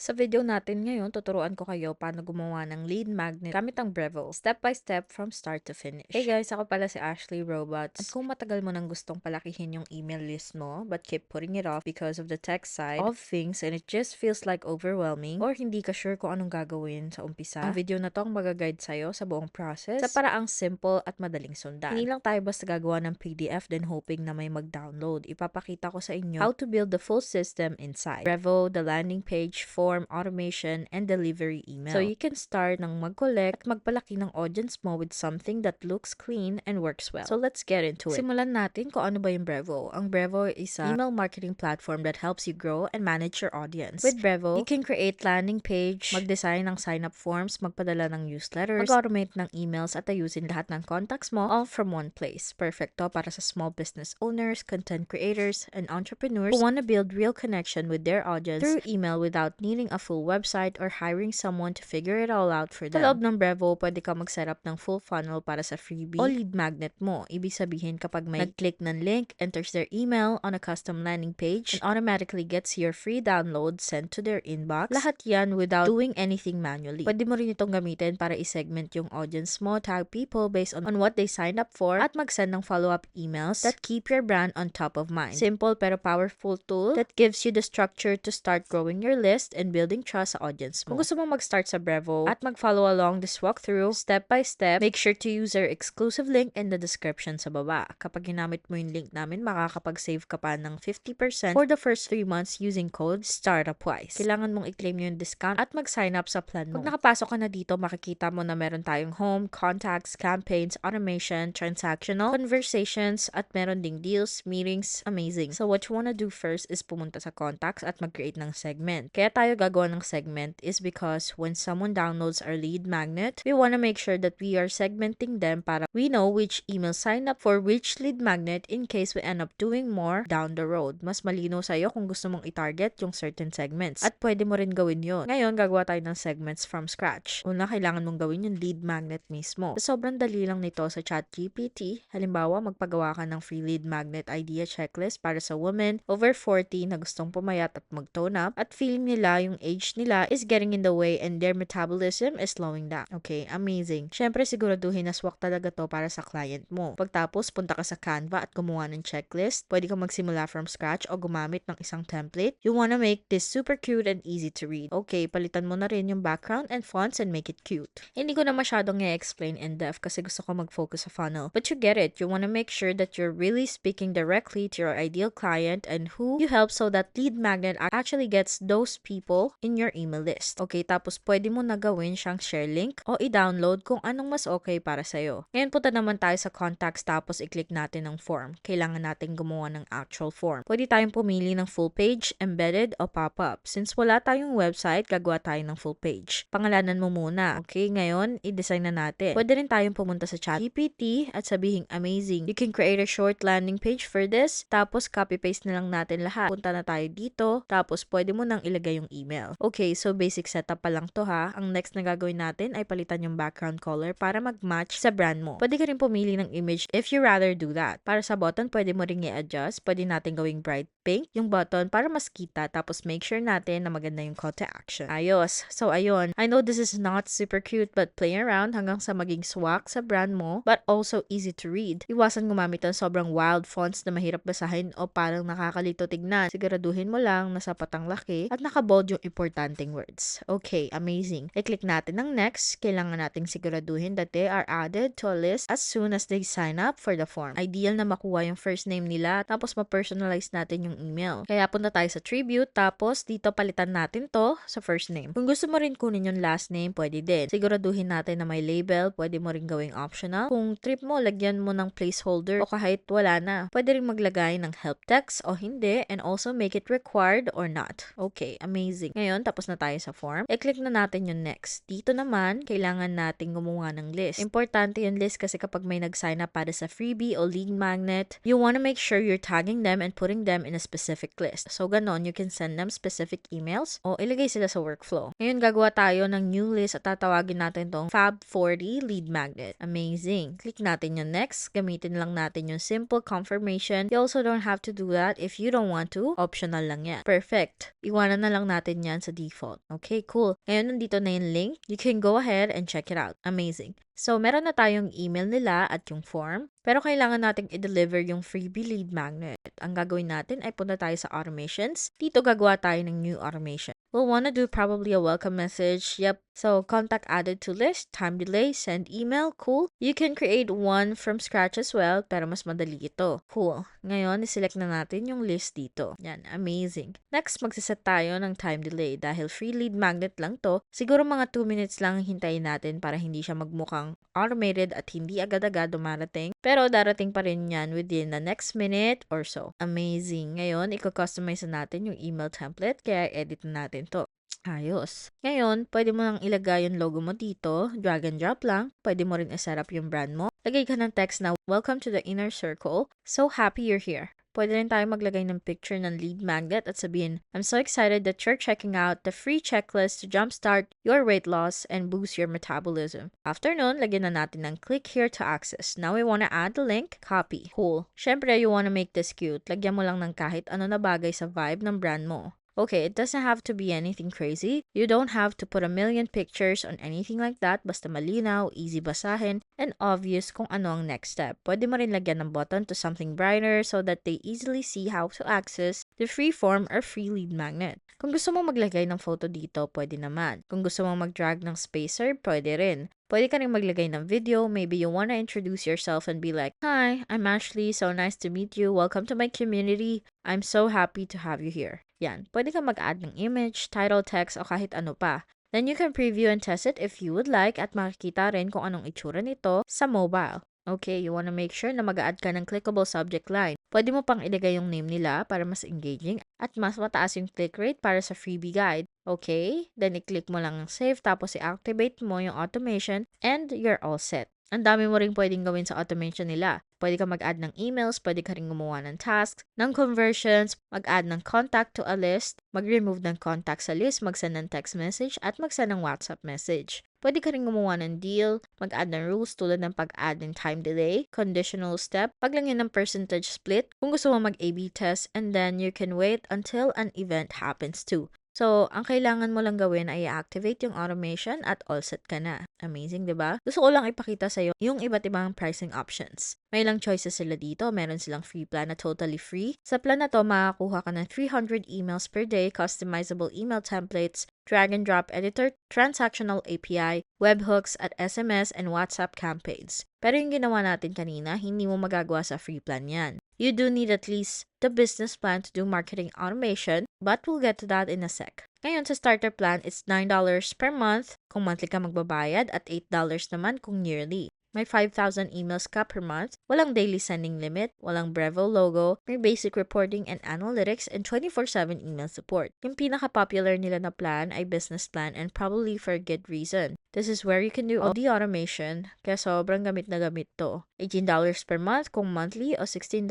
Sa video natin ngayon, tuturuan ko kayo paano gumawa ng lead magnet gamit ang Breville, step by step from start to finish. Hey guys, ako pala si Ashley Robots. At kung matagal mo nang gustong palakihin yung email list mo, but keep putting it off because of the tech side of things and it just feels like overwhelming or hindi ka sure kung anong gagawin sa umpisa, ang video na to ang magaguide sa'yo sa buong process sa paraang simple at madaling sundan. Hindi lang tayo basta gagawa ng PDF then hoping na may mag-download. Ipapakita ko sa inyo how to build the full system inside. Brevo, the landing page, form, automation, and delivery email. So you can start ng mag-collect at magpalaki ng audience mo with something that looks clean and works well. So let's get into it. Simulan natin kung ano ba yung Brevo. Ang Brevo is a email marketing platform that helps you grow and manage your audience. With Brevo, you can create landing page, mag-design ng sign-up forms, magpadala ng newsletters, mag-automate ng emails at ayusin lahat ng contacts mo all from one place. Perfect to para sa small business owners, content creators, and entrepreneurs who want to build real connection with their audience through email without needing a full website or hiring someone to figure it all out for them. Sa loob ng Brevo, pwede ka mag-set up ng full funnel para sa freebie o lead magnet mo. Ibig sabihin kapag may nag-click ng link, enters their email on a custom landing page, and automatically gets your free download sent to their inbox. Lahat yan without doing anything manually. Pwede mo rin itong gamitin para i-segment yung audience mo, tag people based on, on what they signed up for, at mag-send ng follow-up emails that keep your brand on top of mind. Simple pero powerful tool that gives you the structure to start growing your list and building trust sa audience mo. Kung gusto mong mag-start sa Brevo at mag-follow along this walkthrough step by step, make sure to use our exclusive link in the description sa baba. Kapag ginamit mo yung link namin, makakapag-save ka pa ng 50% for the first 3 months using code STARTUPWISE. Kailangan mong i-claim yung discount at mag-sign up sa plan mo. Pag nakapasok ka na dito, makikita mo na meron tayong home, contacts, campaigns, automation, transactional, conversations, at meron ding deals, meetings, amazing. So what you wanna do first is pumunta sa contacts at mag-create ng segment. Kaya tayo gagawa ng segment is because when someone downloads our lead magnet, we wanna make sure that we are segmenting them para we know which email sign up for which lead magnet in case we end up doing more down the road. Mas malino sa'yo kung gusto mong i-target yung certain segments. At pwede mo rin gawin yon. Ngayon, gagawa tayo ng segments from scratch. Una, kailangan mong gawin yung lead magnet mismo. So, sobrang dali lang nito sa ChatGPT. Halimbawa, magpagawa ka ng free lead magnet idea checklist para sa women over 40 na gustong pumayat at mag-tone up at feeling nila yung age nila is getting in the way and their metabolism is slowing down. Okay, amazing. Syempre, siguraduhin na swak talaga to para sa client mo. Pagtapos, punta ka sa Canva at gumawa ng checklist. Pwede kang magsimula from scratch o gumamit ng isang template. You wanna make this super cute and easy to read. Okay, palitan mo na rin yung background and fonts and make it cute. Hindi ko na masyadong i-explain in depth kasi gusto ko mag-focus sa funnel. But you get it. You wanna make sure that you're really speaking directly to your ideal client and who you help so that lead magnet actually gets those people in your email list. Okay, tapos pwede mo na gawin siyang share link o i-download kung anong mas okay para sa'yo. Ngayon punta naman tayo sa contacts tapos i-click natin ng form. Kailangan natin gumawa ng actual form. Pwede tayong pumili ng full page, embedded o pop-up. Since wala tayong website, gagawa tayo ng full page. Pangalanan mo muna. Okay, ngayon, i-design na natin. Pwede rin tayong pumunta sa ChatGPT at sabihing amazing. You can create a short landing page for this. Tapos, copy-paste na lang natin lahat. Punta na tayo dito. Tapos, pwede mo nang ilagay yung email. Okay, so basic setup pa lang to ha. Ang next na gagawin natin ay palitan yung background color para mag-match sa brand mo. Pwede ka rin pumili ng image if you rather do that. Para sa button, pwede mo ring i-adjust. Pwede natin gawing bright pink yung button para mas kita. Tapos, make sure natin na maganda yung call to action. Ayos. So, ayun. I know this is not super cute but play around hanggang sa maging swak sa brand mo but also easy to read. Iwasan gumamit ng sobrang wild fonts na mahirap basahin o parang nakakalito tignan. Siguraduhin mo lang na sapat ang laki at nakabold yung importanteng words. Okay, amazing. I-click natin ng next. Kailangan nating siguraduhin that they are added to a list as soon as they sign up for the form. Ideal na makuha yung first name nila tapos ma-personalize natin yung email. Kaya punta tayo sa tribute tapos dito palitan natin to sa first name. Kung gusto mo rin kunin yung last name, pwede din. Siguraduhin natin na may label, pwede mo rin gawing optional. Kung trip mo, lagyan mo ng placeholder o kahit wala na. Pwede rin maglagay ng help text o hindi and also make it required or not. Okay, amazing. Ngayon, tapos na tayo sa form. I-click na natin yung next. Dito naman, kailangan natin gumawa ng list. Importante yung list kasi kapag may nag-sign up para sa freebie o lead magnet, you wanna make sure you're tagging them and putting them in a specific list. So, ganon, you can send them specific emails o ilagay sila sa workflow. Ngayon, gagawa tayo ng new list at tatawagin natin tong Fab40 lead magnet. Amazing. Click natin yung next. Gamitin lang natin yung simple confirmation. You also don't have to do that if you don't want to. Optional lang yan. Perfect. Iwanan na lang natin natin yan sa default. Okay, cool. Ngayon, nandito na yung link. You can go ahead and check it out. Amazing. So, meron na tayong email nila at yung form. Pero kailangan nating i-deliver yung freebie lead magnet. Ang gagawin natin ay punta tayo sa automations. Dito gagawa tayo ng new automation. We'll wanna do probably a welcome message. Yep. So, contact added to list, time delay, send email. Cool. You can create one from scratch as well, pero mas madali ito. Cool. Ngayon, iselect na natin yung list dito. Yan, amazing. Next, magsiset tayo ng time delay. Dahil free lead magnet lang to, siguro mga 2 minutes lang hintayin natin para hindi siya magmukhang automated at hindi agad-agad dumarating. Pero darating pa rin yan within the next minute or so. Amazing. Ngayon, i-customize na natin yung email template, kaya edit na natin to. Ayos. Ngayon, pwede mo nang ilagay yung logo mo dito, drag and drop lang. Pwede mo rin i-set up yung brand mo. Lagay ka ng text na, Welcome to the inner circle. So happy you're here. Pwede rin tayo maglagay ng picture ng lead magnet at sabihin, I'm so excited that you're checking out the free checklist to jumpstart your weight loss and boost your metabolism. After nun, lagyan na natin ng click here to access. Now we wanna add the link, copy. Cool. Syempre, you wanna make this cute. Lagyan mo lang ng kahit ano na bagay sa vibe ng brand mo. Okay, it doesn't have to be anything crazy. You don't have to put a million pictures on anything like that. Basta malinaw, easy basahin, and obvious kung ano ang next step. Pwede mo rin lagyan ng button to something brighter so that they easily see how to access the free form or free lead magnet. Kung gusto mo maglagay ng photo dito, pwede naman. Kung gusto mo mag-drag ng spacer, pwede rin. Pwede ka rin maglagay ng video. Maybe you wanna introduce yourself and be like, Hi, I'm Ashley. So nice to meet you. Welcome to my community. I'm so happy to have you here. Yan. Pwede ka mag-add ng image, title, text, o kahit ano pa. Then you can preview and test it if you would like at makikita rin kung anong itsura nito sa mobile. Okay, you wanna make sure na mag-add ka ng clickable subject line. Pwede mo pang ilagay yung name nila para mas engaging at mas mataas yung click rate para sa freebie guide. Okay? Then i-click mo lang ang save tapos i-activate mo yung automation and you're all set. Ang dami mo rin pwedeng gawin sa automation nila. Pwede ka mag-add ng emails, pwede ka rin gumawa ng tasks, ng conversions, mag-add ng contact to a list, mag-remove ng contact sa list, mag-send ng text message, at mag-send ng WhatsApp message. Pwede ka rin gumawa ng deal, mag-add ng rules tulad ng pag-add ng time delay, conditional step, paglagyan ng percentage split, kung gusto mo mag-A-B test, and then you can wait until an event happens too. So, ang kailangan mo lang gawin ay i-activate yung automation at all set ka na. Amazing, di ba? Gusto ko lang ipakita sa'yo yung iba't ibang pricing options. May ilang choices sila dito. Meron silang free plan na totally free. Sa plan na to, makakuha ka ng 300 emails per day, customizable email templates, drag and drop editor, transactional API, webhooks at SMS and WhatsApp campaigns. Pero yung ginawa natin kanina, hindi mo magagawa sa free plan yan. You do need at least the business plan to do marketing automation, but we'll get to that in a sec. Ngayon, sa starter plan, it's $9 per month kung monthly ka magbabayad at $8 naman kung yearly. May 5,000 emails ka per month, walang daily sending limit, walang Brevo logo, may basic reporting and analytics, and 24-7 email support. Yung pinaka-popular nila na plan ay business plan and probably for good reason. This is where you can do all the automation, kaya sobrang gamit na gamit to. $18 per month kung monthly o $16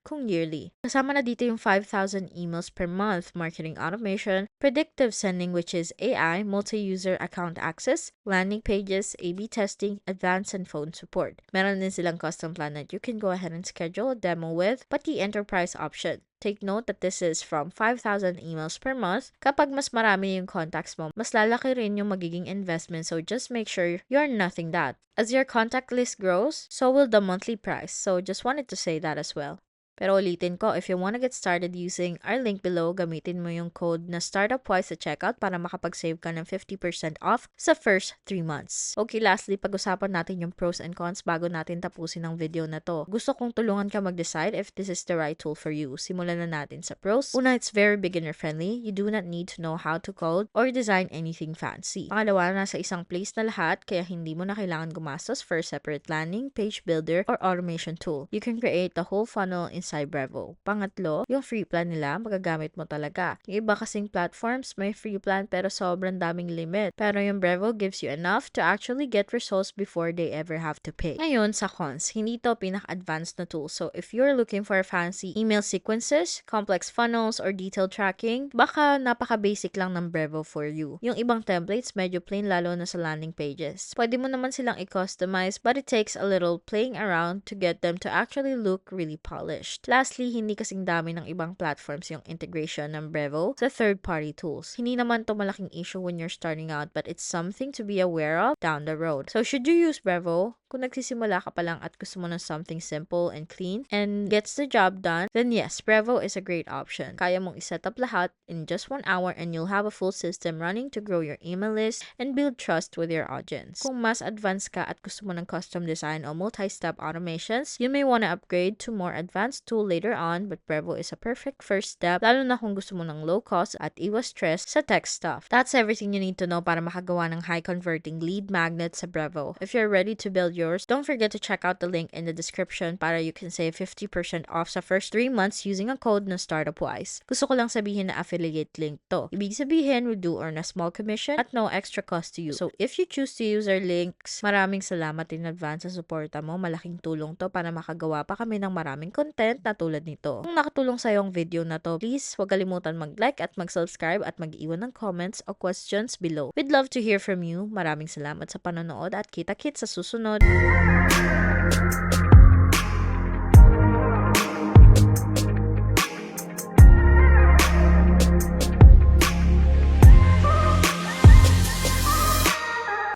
kung yearly. Kasama na dito yung 5,000 emails per month marketing automation, predictive sending which is AI, multi-user account access, landing pages, A-B testing, advanced and phone support. Meron din silang custom plan that you can go ahead and schedule a demo with, pati enterprise option. Take note that this is from 5,000 emails per month. Kapag mas marami yung contacts mo, mas lalaki rin yung magiging investment so just make sure you're nothing that. As your contact list grows, so will the monthly price. So just wanted to say that as well. Pero ulitin ko, if you wanna get started using our link below, gamitin mo yung code na StartupWise sa checkout para makapag-save ka ng 50% off sa first 3 months. Okay, lastly, pag-usapan natin yung pros and cons bago natin tapusin ang video na to. Gusto kong tulungan ka mag-decide if this is the right tool for you. Simulan na natin sa pros. Una, it's very beginner friendly. You do not need to know how to code or design anything fancy. Pangalawa, nasa isang place na lahat, kaya hindi mo na kailangan gumastos for separate landing, page builder, or automation tool. You can create the whole funnel in inside Brevo. Pangatlo, yung free plan nila, magagamit mo talaga. Yung iba kasing platforms, may free plan pero sobrang daming limit. Pero yung Brevo gives you enough to actually get results before they ever have to pay. Ngayon, sa cons, hindi to pinaka-advanced na tool. So, if you're looking for fancy email sequences, complex funnels, or detailed tracking, baka napaka-basic lang ng Brevo for you. Yung ibang templates, medyo plain lalo na sa landing pages. Pwede mo naman silang i-customize, but it takes a little playing around to get them to actually look really polished. Finished. Lastly, hindi kasing dami ng ibang platforms yung integration ng Brevo sa third-party tools. Hindi naman to malaking issue when you're starting out but it's something to be aware of down the road. So should you use Brevo? Kung nagsisimula ka pa lang at gusto mo ng something simple and clean and gets the job done, then yes, Brevo is a great option. Kaya mong iset up lahat in just one hour and you'll have a full system running to grow your email list and build trust with your audience. Kung mas advanced ka at gusto mo ng custom design o multi-step automations, you may want to upgrade to more advanced tool later on but Brevo is a perfect first step lalo na kung gusto mo ng low cost at iwas stress sa tech stuff. That's everything you need to know para makagawa ng high converting lead magnet sa Brevo. If you're ready to build yours, don't forget to check out the link in the description para you can save 50% off sa first 3 months using a code na StartupWise. Gusto ko lang sabihin na affiliate link to. Ibig sabihin, we do earn a small commission at no extra cost to you. So if you choose to use our links, maraming salamat in advance sa suporta mo. Malaking tulong to para makagawa pa kami ng maraming content na tulad nito. Kung nakatulong sa yung video na to, please huwag kalimutan mag-like at mag-subscribe at mag-iwan ng comments o questions below. We'd love to hear from you. Maraming salamat sa panonood at kita-kits sa susunod.